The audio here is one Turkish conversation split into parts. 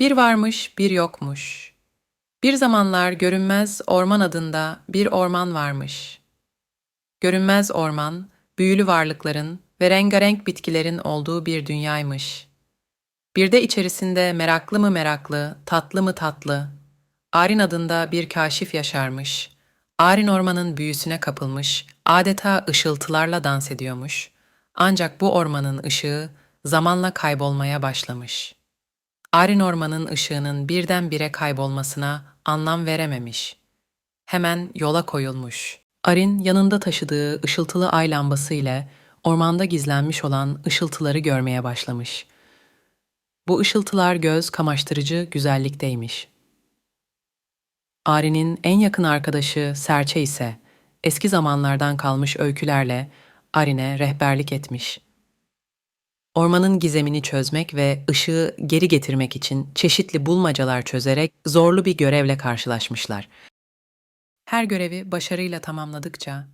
Bir varmış, bir yokmuş. Bir zamanlar görünmez orman adında bir orman varmış. Görünmez orman, büyülü varlıkların ve rengarenk bitkilerin olduğu bir dünyaymış. Bir de içerisinde meraklı mı meraklı, tatlı mı tatlı, Arin adında bir kaşif yaşarmış. Arin ormanın büyüsüne kapılmış, adeta ışıltılarla dans ediyormuş. Ancak bu ormanın ışığı zamanla kaybolmaya başlamış. Arin ormanın ışığının birdenbire kaybolmasına anlam verememiş. Hemen yola koyulmuş. Arin yanında taşıdığı ışıltılı ay lambası ile ormanda gizlenmiş olan ışıltıları görmeye başlamış. Bu ışıltılar göz kamaştırıcı güzellikteymiş. Ari'nin en yakın arkadaşı Serçe ise eski zamanlardan kalmış öykülerle Arin'e rehberlik etmiş. Ormanın gizemini çözmek ve ışığı geri getirmek için çeşitli bulmacalar çözerek zorlu bir görevle karşılaşmışlar. Her görevi başarıyla tamamladıkça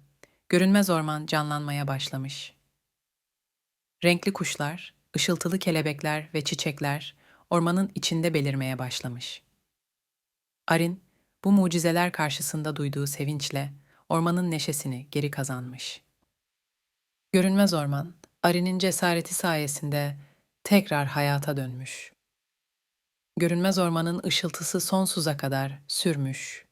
görünmez orman canlanmaya başlamış. Renkli kuşlar, ışıltılı kelebekler ve çiçekler ormanın içinde belirmeye başlamış. Arin, bu mucizeler karşısında duyduğu sevinçle ormanın neşesini geri kazanmış. Görünmez orman, Arin'in cesareti sayesinde tekrar hayata dönmüş. Görünmez ormanın ışıltısı sonsuza kadar sürmüş